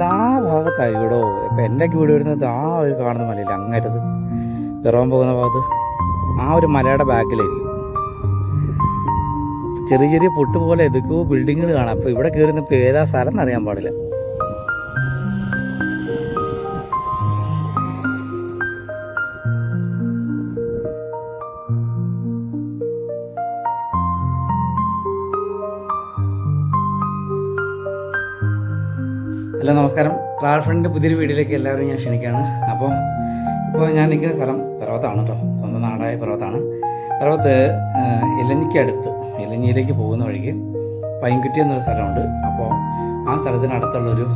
ഭാഗത്തായിക്കോടോ ഇപ്പം എന്റെ വീട് വരുന്നത് ആ ഒരു കാണുന്ന മലയില്ല അങ്ങേറ്റത് ഇറങ്ങാൻ പോകുന്ന ഭാഗത്ത് ആ ഒരു മലയുടെ ബാക്കിലായിരിക്കും. ചെറിയ ചെറിയ പൊട്ട് പോലെ ബിൽഡിങ്ങുകൾ കാണാം. അപ്പോൾ ഇവിടെ കയറുന്നപ്പോൾ ഏതാ സ്ഥലം എന്നറിയാൻ പാടില്ല. ഹലോ നമസ്കാരം. ട്രാവൽ ഫ്രണ്ടിന്റെ പുതിയൊരു വീഡിയോയിലേക്ക് എല്ലാവരും ഞാൻ ക്ഷണിക്കുകയാണ്. അപ്പോൾ ഇപ്പോൾ ഞാൻ നിൽക്കുന്ന സ്ഥലം പർവതമാണ് കേട്ടോ. സ്വന്തം നാടായ പർവതമാണ്. പർവത്ത് ഇലഞ്ഞിക്കടുത്ത് ഇലഞ്ഞിയിലേക്ക് പോകുന്ന വഴിക്ക് പൈൻകുറ്റി എന്നൊരു സ്ഥലമുണ്ട്. അപ്പോൾ ആ സ്ഥലത്തിനടുത്തുള്ളൊരു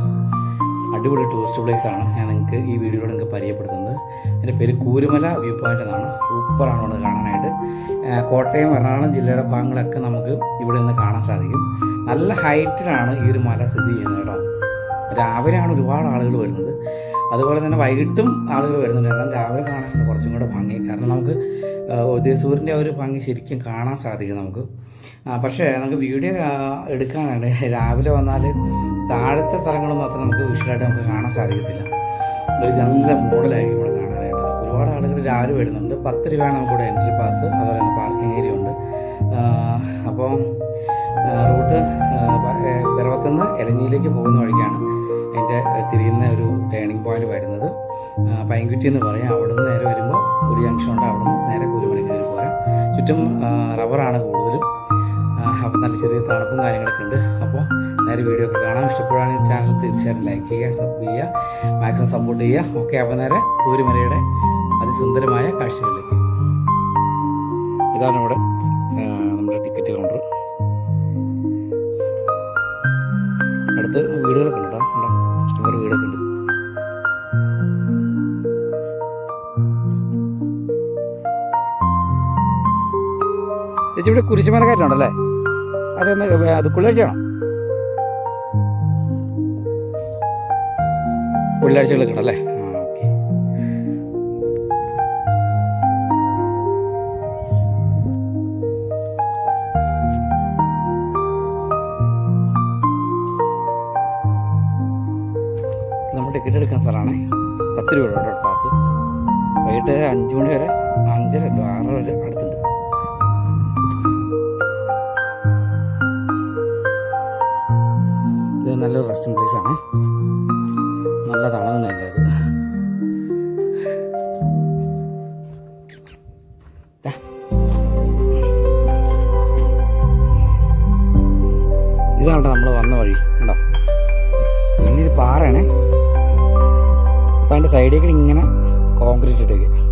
അടിപൊളി ടൂറിസ്റ്റ് പ്ലേസ് ആണ് ഞാൻ നിങ്ങൾക്ക് ഈ വീഡിയോയിലൂടെ നിങ്ങൾക്ക് പരിചയപ്പെടുത്തുന്നത്. എന്റെ പേര് കൂരുമല വ്യൂ പോയിന്റ് എന്നാണ്. സൂപ്പറാണ് അവിടെ കാണാനായിട്ട്. കോട്ടയം എറണാകുളം ജില്ലയുടെ ഭാഗങ്ങളൊക്കെ നമുക്ക് ഇവിടെ നിന്ന് കാണാൻ സാധിക്കും. നല്ല ഹൈറ്റിലാണ് ഈ ഒരു മല സ്ഥിതി ചെയ്യുന്നത് കേട്ടോ. രാവിലെയാണ് ഒരുപാട് ആളുകൾ വരുന്നത്. അതുപോലെ തന്നെ വൈകിട്ടും ആളുകൾ വരുന്നുണ്ട്. എന്നാൽ രാവിലെ കാണാനാണ് കുറച്ചും കൂടെ ഭംഗി. കാരണം നമുക്ക് ഉദയസൂര്യന്റെ ഒരു ഭംഗി ശരിക്കും കാണാൻ സാധിക്കും നമുക്ക്. പക്ഷേ നമുക്ക് വീഡിയോ എടുക്കാനാണ്. രാവിലെ വന്നാൽ താഴത്തെ സ്ഥലങ്ങളൊന്നും അത്ര നമുക്ക് വിഷ്വലായിട്ട് നമുക്ക് കാണാൻ സാധിക്കത്തില്ല. ഒരു നല്ല മോഡലായിരിക്കും ഇവിടെ കാണാനായിട്ട്. ഒരുപാട് ആളുകൾ രാവിലെ വരുന്നുണ്ട്. പത്ത് രൂപയാണ് നമുക്കിവിടെ എൻട്രി പാസ് അതുപോലെ തന്നെ പാർക്കിംഗ് ഏരിയ ഉണ്ട്. അപ്പം അപ്പോൾ റൂട്ട് പിറവത്തുനിന്ന് എലഞ്ഞിയിലേക്ക് പോകുന്ന വഴിക്കാണ്. എന്റെ തിരിയുന്ന ഒരു ടേണിംഗ് പോയിന്റ് വരുന്നത്. പൈൻകുറ്റി എന്ന് പറയാം. അവിടെ നിന്ന് നേരെ വരുമ്പോൾ ഒരു ജംഗ്ഷൻ ഉണ്ട് അവിടെ നിന്ന് നേരെ കുരുമല കയറി പോരാം. ചുറ്റും റബ്ബറാണ് കൂടുതലും. അപ്പം നല്ല ചെറിയ തണുപ്പും കാര്യങ്ങളൊക്കെ ഉണ്ട്. അപ്പോൾ നേരെ വീഡിയോ ഒക്കെ കാണാം. ഇഷ്ടപ്പെടുകയാണെങ്കിൽ ചാനൽ തീർച്ചയായിട്ടും ലൈക്ക് ചെയ്യുക സബ്സ്ക്രൈബ് ചെയ്യുക മാക്സിമം സപ്പോർട്ട് ചെയ്യുക. ഓക്കെ അപ്പോൾ നേരെ കുരുമലയുടെ അതിസുന്ദരമായ കാഴ്ചകളിലേക്ക്. ഇതാണ് ഇവിടെ നമ്മുടെ ടിക്കറ്റ് കൗണ്ടർ. അടുത്ത് വീടുകളൊക്കെ ഉണ്ട് ഇവിടെ കുരിശുമലക്കാറ്റുണ്ടല്ലേ അതെന്ന് അത് പുള്ളിയാഴ്ചയാണോ ടിക്കറ്റ് എടുക്കാൻ സ്ഥലമാണ്. പത്ത് രൂപ പാസ്. വൈകിട്ട് അഞ്ചു മണി വരെ അഞ്ചര ആറ് വരെ ഇത് നല്ലൊരു റെസ്റ്റിംഗ് പ്ലേസ് ആണ്. നല്ല തണലൊന്നുമില്ല ഇത്. ഇതാണ് നമ്മൾ വന്ന വഴി. കണ്ടോ? വലിയൊരു പാറയാണ്. അപ്പം അതിന്റെ സൈഡിൽ ഇങ്ങനെ കോൺക്രീറ്റ് ഇട്ടേക്ക്.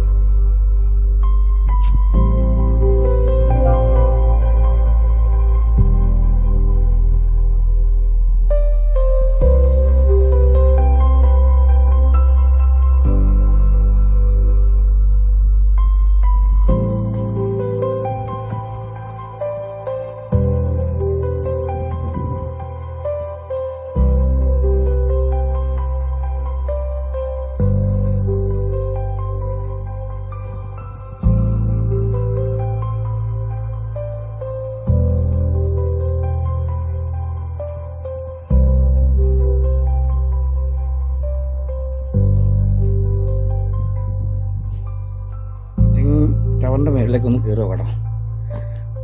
മുകളിലേക്ക് ഒന്ന് കയറുക കേട്ടോ.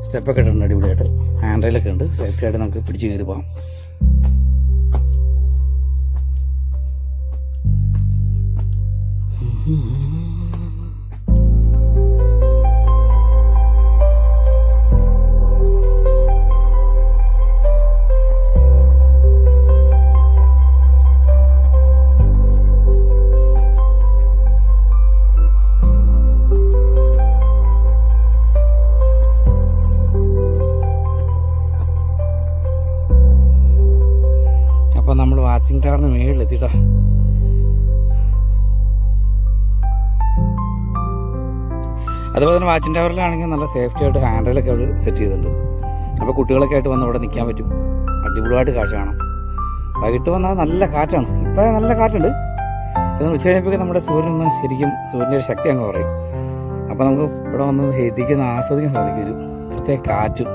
സ്റ്റെപ്പൊക്കെ ഇട്ടുണ്ട് അടിപൊളിയായിട്ട്. ഹാൻഡ് റെയിലൊക്കെ ഉണ്ട്. സേഫ്റ്റി ആയിട്ട് നമുക്ക് പിടിച്ച് കയറി പോകാം അപ്പം നമ്മൾ വാച്ചിങ് ടവറിന് മേളിലെത്തിട്ടോ. അതുപോലെ തന്നെ വാച്ചിങ് ടവറിലാണെങ്കിൽ നല്ല സേഫ്റ്റി ആയിട്ട് ഹാൻഡിലൊക്കെ അവർ സെറ്റ് ചെയ്തിട്ടുണ്ട്. അപ്പോൾ കുട്ടികളൊക്കെ ആയിട്ട് വന്ന് അവിടെ നിൽക്കാൻ പറ്റും. അടിപൊളിയായിട്ട് കാഴ്ച കാണാം. വൈകിട്ട് വന്നാൽ നല്ല കാറ്റാണ്. ഇപ്പോൾ നല്ല കാറ്റുണ്ട്. ഇത് ഉച്ച കഴിയുമ്പോൾ നമ്മുടെ സൂര്യനൊന്ന് ശരിക്കും സൂര്യന്റെ ഒരു ശക്തി അങ്ങ് പറയും അപ്പോൾ നമുക്ക് ഇവിടെ വന്ന് ശരിക്കും ആസ്വദിക്കാൻ സാധിക്കും. ഒരു പ്രത്യേക കാറ്റും.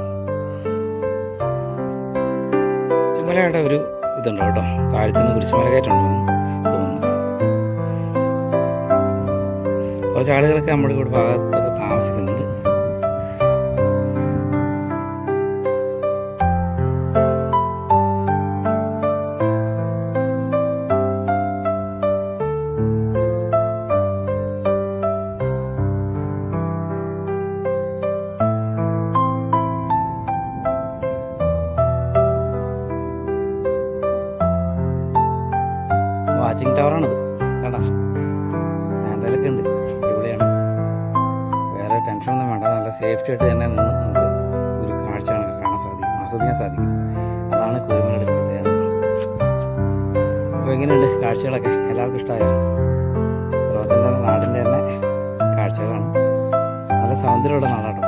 ചുമലയുടെ ഒരു ഇതുണ്ട് കേട്ടോ? താഴത്തു നിന്ന് കുരിശ് കയറ്റുണ്ടെന്ന് കുറച്ച് ആളുകളൊക്കെ നമ്മുടെ കൂടെ ഭാഗത്ത് ടവറാണിത് കേട്ടോ ഹാൻഡലൊക്കെ ഉണ്ട്. അടിപൊളിയാണ്. വേറെ ടെൻഷനൊന്നും വേണ്ട. നല്ല സേഫ്റ്റി ആയിട്ട് തന്നെ നിന്ന് നമുക്ക് ഒരു കാഴ്ചയാണ് കാണാൻ സാധിക്കും. ആസ്വദിക്കാൻ സാധിക്കും. അതാണ് കുരുമലയുടെ പ്രത്യേകത. അപ്പോൾ എങ്ങനെയുണ്ട് കാഴ്ചകളൊക്കെ? എല്ലാവർക്കും ഇഷ്ടമായോ? ലോകത്തിന്റെ നാടിന്റെ തന്നെ കാഴ്ചകളാണ്. നല്ല സൗന്ദര്യമുള്ള നാടാട്ടോ.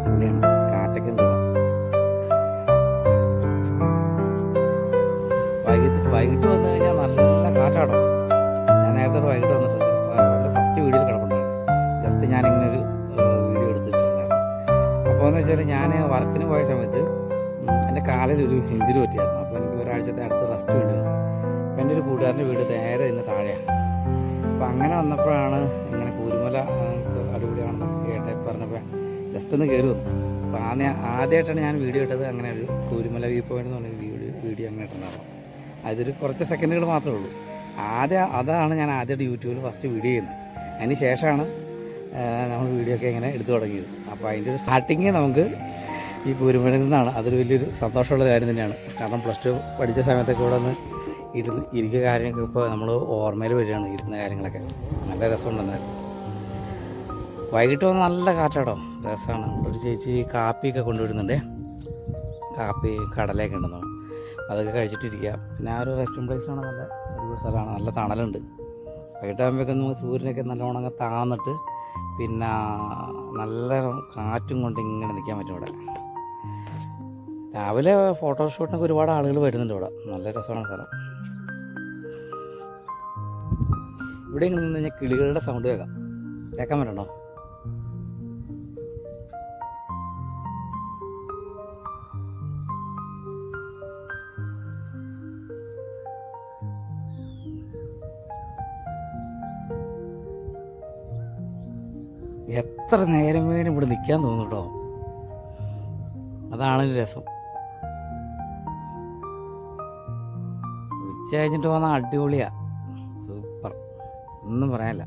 അടിപൊളിയാണ്. കാറ്റൊക്കെ ഉണ്ട് വൈകിട്ട് വൈകിട്ട് വന്നു നല്ല ഞാൻ നേരത്തെ വൈകിട്ട് വന്നിട്ടുണ്ട് ഫസ്റ്റ് വീഡിയോയിൽ കിടപ്പുണ്ടായിരുന്നു. ജസ്റ്റ് ഞാനിങ്ങനെ ഒരു വീഡിയോ എടുത്തിട്ടുണ്ടായിരുന്നു. അപ്പോൾ എന്ന് വെച്ചാൽ ഞാൻ വർക്കിന് പോയ സമയത്ത് എന്റെ കാലിൽ ഒരു ഇഞ്ചുറി പറ്റിയായിരുന്നു. അപ്പോൾ എനിക്ക് ഒരാഴ്ചത്തെ അടുത്ത് റെസ്റ്റ് വേണ്ടി അപ്പോൾ എന്റെ ഒരു കൂട്ടുകാരന്റെ വീട് നേരെ ഇതിന് താഴെയാണ്. അപ്പോൾ അങ്ങനെ വന്നപ്പോഴാണ് ഇങ്ങനെ കൂരുമല അടിപൊളിയാണെന്ന് കേട്ടെ പറഞ്ഞപ്പോൾ ജസ്റ്റ് ഒന്ന് കയറി വന്നു. അപ്പോൾ ആദ്യം ആദ്യമായിട്ടാണ് ഞാൻ വീഡിയോ ഇട്ടത്. അങ്ങനെ ഒരു കൂരുമല വ്യൂ പോയിന്റ് എന്ന് പറഞ്ഞ വീഡിയോ വീഡിയോ അങ്ങനെ ഇട്ടുണ്ടാവും അതൊരു കുറച്ച് സെക്കൻഡുകൾ മാത്രമേ ഉള്ളൂ. ആദ്യം അതാണ് ഞാൻ ആദ്യമായിട്ട് യൂട്യൂബിൽ ഫസ്റ്റ് വീഡിയോ ചെയ്യുന്നത്. അതിന് ശേഷമാണ് നമ്മൾ വീഡിയോ ഒക്കെ ഇങ്ങനെ എടുത്തു തുടങ്ങിയത്. അപ്പോൾ അതിന്റെ ഒരു സ്റ്റാർട്ടിങ് നമുക്ക് ഈ പൂരുമലയിൽ നിന്നാണ്. അതൊരു വലിയൊരു സന്തോഷമുള്ള കാര്യം തന്നെയാണ്. കാരണം പ്ലസ് ടു പഠിച്ച സമയത്തൊക്കെ ഇവിടെ നിന്ന് ഇരുന്ന് ഇരിക്കുക കാര്യങ്ങളൊക്കെ ഇപ്പോൾ നമ്മൾ ഓർമ്മയിൽ വരികയാണ് ഇരുന്ന കാര്യങ്ങളൊക്കെ. നല്ല രസമുണ്ടെന്നായിരുന്നു വൈകിട്ട് വന്ന് നല്ല കാറ്റാടോ രസമാണ് ഒരു ചേച്ചി കാപ്പിയൊക്കെ കൊണ്ടുവരുന്നുണ്ടേ. കാപ്പി കടലയൊക്കെ ഉണ്ടെന്നാണ് അതൊക്കെ കഴിച്ചിട്ടിരിക്കുക. പിന്നെ ആ ഒരു റെസ്റ്റോറന്റ് പ്ലേസാണ് നല്ല അടിപൊളി സ്ഥലമാണ്. നല്ല തണലുണ്ട്. വൈകിട്ടാകുമ്പോഴേക്കും നമുക്ക് സൂര്യനൊക്കെ അങ്ങ് താന്നിട്ട് പിന്നെ നല്ല കാറ്റും കൊണ്ട് ഇങ്ങനെ നിൽക്കാൻ പറ്റും ഇവിടെ. രാവിലെ ഫോട്ടോഷൂട്ടിനൊക്കെ ഒരുപാട് ആളുകൾ വരുന്നുണ്ട് ഇവിടെ. നല്ല രസമാണ് സ്ഥലം. ഇവിടെ ഇങ്ങനെ നിന്ന് കഴിഞ്ഞാൽ കിളികളുടെ സൗണ്ട് കേൾക്കാം. കേൾക്കാൻ പറ്റണോ എത്ര നേരം വേണം ഇവിടെ നിൽക്കാൻ തോന്നും കേട്ടോ അതാണ് രസം. ഉച്ച കഴിഞ്ഞിട്ട് വന്നാൽ അടിപൊളിയാ. സൂപ്പർ. ഒന്നും പറയാനില്ല.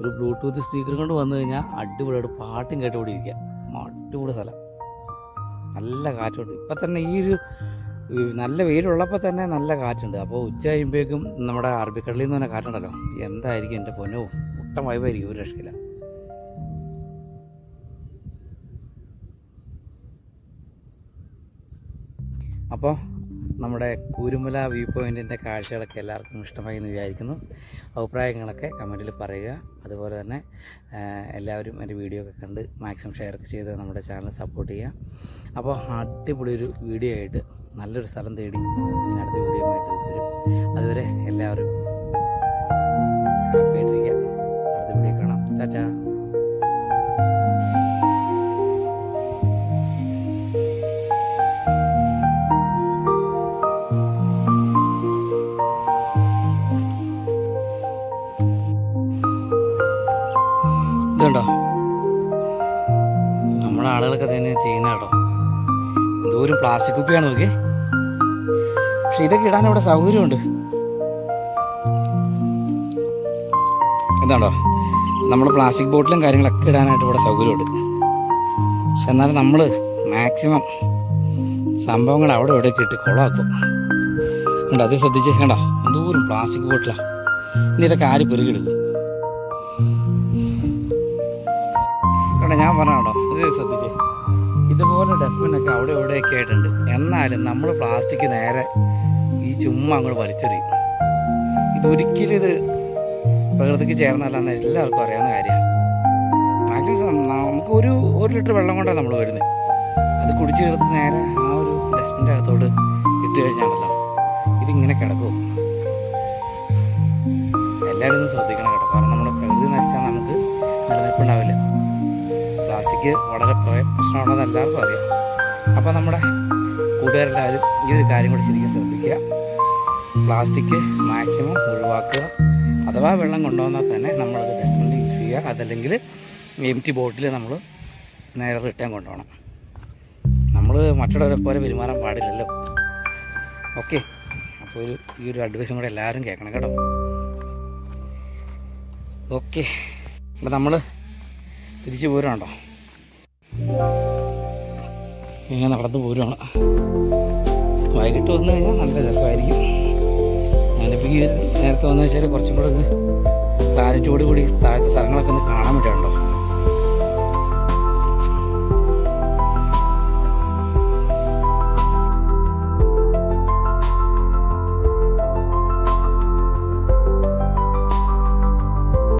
ഒരു ബ്ലൂടൂത്ത് സ്പീക്കർ കൊണ്ട് വന്നു കഴിഞ്ഞാൽ അടിപൊളിയായിട്ട് പാട്ടും കേട്ടുകൂടി ഇരിക്കുക അടിപൊളി സ്ഥലം. നല്ല കാറ്റുണ്ട്. ഇപ്പം തന്നെ ഈ ഒരു നല്ല വെയിലുള്ളപ്പോൾ തന്നെ നല്ല കാറ്റുണ്ട്. അപ്പോൾ ഉച്ച കഴിയുമ്പോഴേക്കും നമ്മുടെ അറബിക്കടലിൽ നിന്ന് തന്നെ കാറ്റുണ്ടല്ലോ. എന്തായിരിക്കും എന്റെ പൊന്നോ? മുട്ട വൈബായിരിക്കും ഒരു രക്ഷയില്ല. അപ്പോൾ നമ്മുടെ കൂരുമല വ്യൂ പോയിന്റിന്റെ കാഴ്ചകളൊക്കെ എല്ലാവർക്കും ഇഷ്ടമായി എന്ന് വിചാരിക്കുന്നു. അഭിപ്രായങ്ങളൊക്കെ കമന്റിൽ പറയുക. അതുപോലെ തന്നെ എല്ലാവരും എന്റെ വീഡിയോ ഒക്കെ കണ്ട് മാക്സിമം ഷെയർ ചെയ്ത് നമ്മുടെ ചാനൽ സപ്പോർട്ട് ചെയ്യുക. അപ്പോൾ അടിപൊളി ഒരു വീഡിയോ ആയിട്ട് നല്ലൊരു സ്ഥലം തേടി ഞാൻ അടുത്ത വീഡിയോ ആയിട്ട് വരും. അതുവരെ എല്ലാവരും ഹാപ്പി ആയിട്ടിരിക്കുക. അടുത്ത വീഡിയോ കാണാം. ചാച്ചാ പ്ലാസ്റ്റിക് കുപ്പിയാണ് നോക്കി പക്ഷെ ഇതൊക്കെ ഇടാൻ ഇവിടെ സൗകര്യമുണ്ട്. എന്താണോ? നമ്മൾ പ്ലാസ്റ്റിക് ബോട്ടിലും കാര്യങ്ങളൊക്കെ ഇടാനായിട്ട് ഇവിടെ സൗകര്യമുണ്ട്. പക്ഷെ എന്നാലും നമ്മൾ മാക്സിമം സംഭവങ്ങൾ അവിടെ ഇവിടെ ഇട്ട് കുളമാക്കും കണ്ടോ? അത് ശ്രദ്ധിച്ച് കണ്ടോ? എന്തോരം പ്ലാസ്റ്റിക് ബോട്ടിലാണ് ഇനി ഇതൊക്കെ ആര് പെരുകിടുക്കും ഇതുപോലെ ഡസ്റ്റ്ബിനൊക്കെ അവിടെ ഇവിടെയൊക്കെ ആയിട്ടുണ്ട്. എന്നാലും നമ്മൾ പ്ലാസ്റ്റിക് നേരെ ഈ ചുമ്മാ അങ്ങോട്ട് വലിച്ചെറിയും. ഇതൊരിക്കലും ഇത് പ്രകൃതിക്ക് ചേർന്നല്ലെന്ന് എല്ലാവർക്കും അറിയാവുന്ന കാര്യമാണ്. മാക്സിമം നമുക്ക് ഒരു ഒരു ലിറ്റർ വെള്ളം കൊണ്ടാണ് നമ്മൾ വരുന്നത് അത് കുടിച്ച് ചേർത്ത് നേരെ ആ ഒരു ഡസ്റ്റ്ബിന്റെ അകത്തോട്ട് ഇട്ട് കഴിഞ്ഞാണല്ലോ ഇതിങ്ങനെ കിടക്കും. എല്ലാവരും ഒന്ന് ശ്രദ്ധിക്കണം കേട്ടോ. കാരണം നമ്മുടെ പ്രകൃതി നശിച്ചാൽ നമുക്ക് നിലനിൽപ്പുണ്ടാവില്ല പ്ലാസ്റ്റിക് വളരെ പ്രശ്നമാണെന്ന് എല്ലാവർക്കും അറിയാം അപ്പോൾ നമ്മുടെ കൂട്ടുകാരെല്ലാവരും ഈ ഒരു കാര്യം കൂടി ശരിക്കും ശ്രദ്ധിക്കുക. പ്ലാസ്റ്റിക് മാക്സിമം ഒഴിവാക്കുക. അഥവാ വെള്ളം കൊണ്ടുവന്നാൽ തന്നെ നമ്മളത് ഡസ്റ്റ്ബിൻ യൂസ് ചെയ്യുക. അതല്ലെങ്കിൽ എം ടി ബോട്ടിൽ നമ്മൾ നേരെ റിട്ടേൺ കൊണ്ടുപോകണം. നമ്മൾ മറ്റുള്ളവരെ പോലെ പെരുമാറാൻ പാടില്ലല്ലോ. ഓക്കെ അപ്പോൾ ഒരു ഈ ഒരു അഡ്വൈസും കൂടെ എല്ലാവരും കേൾക്കണം കേട്ടോ. ഓക്കെ അപ്പം നമ്മൾ തിരിച്ചു പോരുന്നുണ്ടോ ഇങ്ങനെ നടന്നു പോരുവാണ്. വൈകിട്ട് വന്നു കഴിഞ്ഞാൽ നല്ല രസമായിരിക്കും. ഞാനിപ്പോൾ ഈ നേരത്തെ വന്നു വെച്ചാൽ കുറച്ചും കൂടെ ഒന്ന് ക്ലാരിറ്റിയോട് കൂടി താഴത്തെ സ്ഥലങ്ങളൊക്കെ ഒന്ന് കാണാൻ വേണ്ടിയാണ്